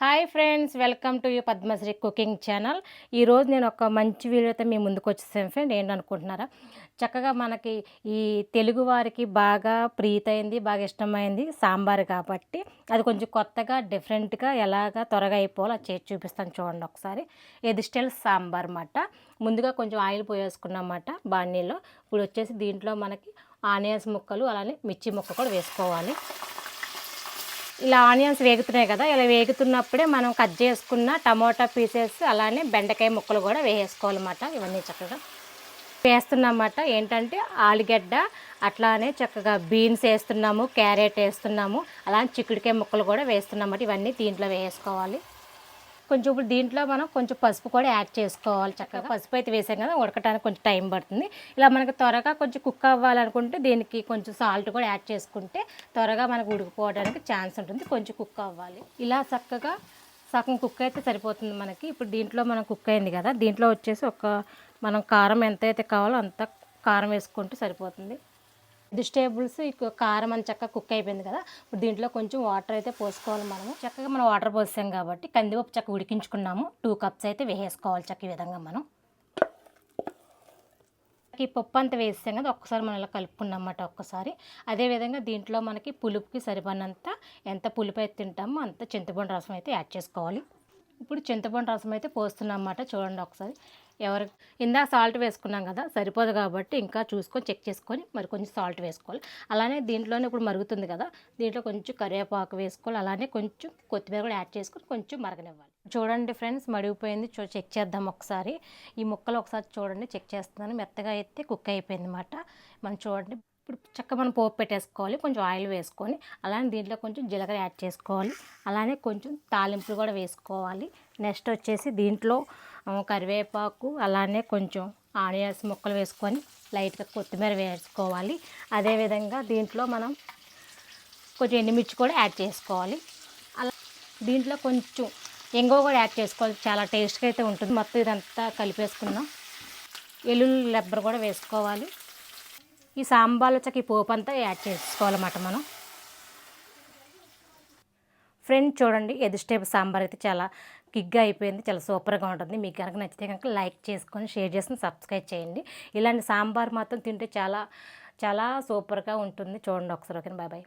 Hi friends welcome to you Padmashri cooking channel. ఈరోజు నేను ఒక మంచి వీడియోతో మీ ముందుకు వచ్చేసాను ఫ్రెండ్. ఏంటనుకుంటున్నారా? చక్కగా మనకి ఈ తెలుగు వారికి బాగా ప్రీతైంది బాగా ఇష్టమైంది సాంబార్ కాబట్టి. అది కొంచెం కొత్తగా డిఫరెంట్గా ఎలాగా త్వరగా అయిపోవాలో చేసి చూపిస్తాను చూడండి ఒకసారి. ఇది స్టైల్ సాంబార్ అన్నమాట. ముందుగా కొంచెం ఆయిల్ పోయేసుకున్నమాట బాణీలో. ఇప్పుడు వచ్చేసి దీంట్లో మనకి ఆనియన్స్ ముక్కలు అలానే మిర్చి ముక్క కూడా వేసుకోవాలి. ఇలా ఆనియన్స్ వేగుతున్నాయి కదా ఇలా వేగుతున్నప్పుడే మనం కట్ చేసుకున్న టమోటా పీసెస్ అలానే బెండకాయ ముక్కలు కూడా వేసుకోవాలన్నమాట ఇవన్నీ చక్కగా వేస్తున్నమాట ఏంటంటే ఆలుగడ్డ అట్లానే చక్కగా బీన్స్ వేస్తున్నాము క్యారెట్ వేస్తున్నాము అలానే చిక్కుడుకాయ ముక్కలు కూడా వేస్తున్నామట ఇవన్నీ దీంట్లో వేసుకోవాలి. కొంచెం ఇప్పుడు దీంట్లో మనం కొంచెం పసుపు కూడా యాడ్ చేసుకోవాలి చక్కగా. పసుపు అయితే వేసాం కదా ఉడకటానికి కొంచెం టైం పడుతుంది. ఇలా మనకు త్వరగా కొంచెం కుక్ అవ్వాలనుకుంటే దీనికి కొంచెం సాల్ట్ కూడా యాడ్ చేసుకుంటే త్వరగా మనకు ఉడికిపోవడానికి ఛాన్స్ ఉంటుంది కొంచెం కుక్ అవ్వాలి. ఇలా చక్కగా సగం కుక్ అయితే సరిపోతుంది మనకి. ఇప్పుడు దీంట్లో మనం కుక్ అయింది కదా దీంట్లో వచ్చేసి ఒక మనం కారం ఎంత అయితే కావాలో అంత కారం వేసుకుంటే సరిపోతుంది. వెజిటేబుల్స్ కారం అని చక్కగా కుక్ అయిపోయింది కదా. ఇప్పుడు దీంట్లో కొంచెం వాటర్ అయితే పోసుకోవాలి మనము. చక్కగా మనం వాటర్ పోసాం కాబట్టి కందిపప్పు చక్క ఉడికించుకున్నాము. టూ కప్స్ అయితే వేసేసుకోవాలి చక్క ఈ విధంగా మనం. ఈ పప్పు అంతా వేసాం కదా ఒక్కసారి మనం ఇలా కలుపుకున్నమాట ఒక్కసారి. అదేవిధంగా దీంట్లో మనకి పులుపుకి సరిపడినంత ఎంత పులుపు అయితే తింటామో అంత చింతపండు రసం అయితే యాడ్ చేసుకోవాలి. ఇప్పుడు చింతపండు రసం అయితే పోస్తున్నాం అన్నమాట చూడండి ఒకసారి ఎవరు ఇందాక సాల్ట్ వేసుకున్నాం కదా సరిపోదు కాబట్టి ఇంకా చూసుకొని చెక్ చేసుకొని మరి కొంచెం సాల్ట్ వేసుకోవాలి. అలానే దీంట్లోనే ఇప్పుడు మరుగుతుంది కదా దీంట్లో కొంచెం కరివేపాకు వేసుకోవాలి. అలానే కొంచెం కొత్తిమీర కూడా యాడ్ చేసుకొని కొంచెం మరగనివ్వాలి. చూడండి ఫ్రెండ్స్ మడిగిపోయింది చూ చెక్ చేద్దాం ఒకసారి. ఈ ముక్కలు ఒకసారి చూడండి చెక్ చేస్తున్నాను. మెత్తగా అయితే కుక్ అయిపోయింది అనమాట మనం చూడండి. ఇప్పుడు చక్కగా మనం పోపు పెట్టేసుకోవాలి కొంచెం ఆయిల్ వేసుకొని అలానే దీంట్లో కొంచెం జీలకర్ర యాడ్ చేసుకోవాలి అలానే కొంచెం తాలింపులు కూడా వేసుకోవాలి. నెక్స్ట్ వచ్చేసి దీంట్లో కరివేపాకు అలానే కొంచెం ఆనియన్స్ ముక్కలు వేసుకొని లైట్గా కొత్తిమీర వేసుకోవాలి. అదేవిధంగా దీంట్లో మనం కొంచెం ఎండుమిర్చి కూడా యాడ్ చేసుకోవాలి. అలా దీంట్లో కొంచెం ఎంగో కూడా యాడ్ చేసుకోవాలి. చాలా టేస్ట్గా అయితే ఉంటుంది. మొత్తం ఇదంతా కలిపేసుకున్నాం ఎల్లుల్లి లెబ్బర్ కూడా వేసుకోవాలి. ఈ సాంబార్లో చక్క ఈ పోపు అంతా యాడ్ చేసుకోవాలన్నమాట మనం. ఫ్రెండ్ చూడండి ఎదు సాంబార్ అయితే చాలా కిగ్గా అయిపోయింది చాలా సూపర్గా ఉంటుంది. మీకు కనుక నచ్చితే కనుక లైక్ చేసుకొని షేర్ చేసుకొని సబ్స్క్రైబ్ చేయండి. ఇలాంటి సాంబార్ మాత్రం తింటే చాలా చాలా సూపర్గా ఉంటుంది. చూడండి ఒకసారి ఓకే బాయ్ బాయ్.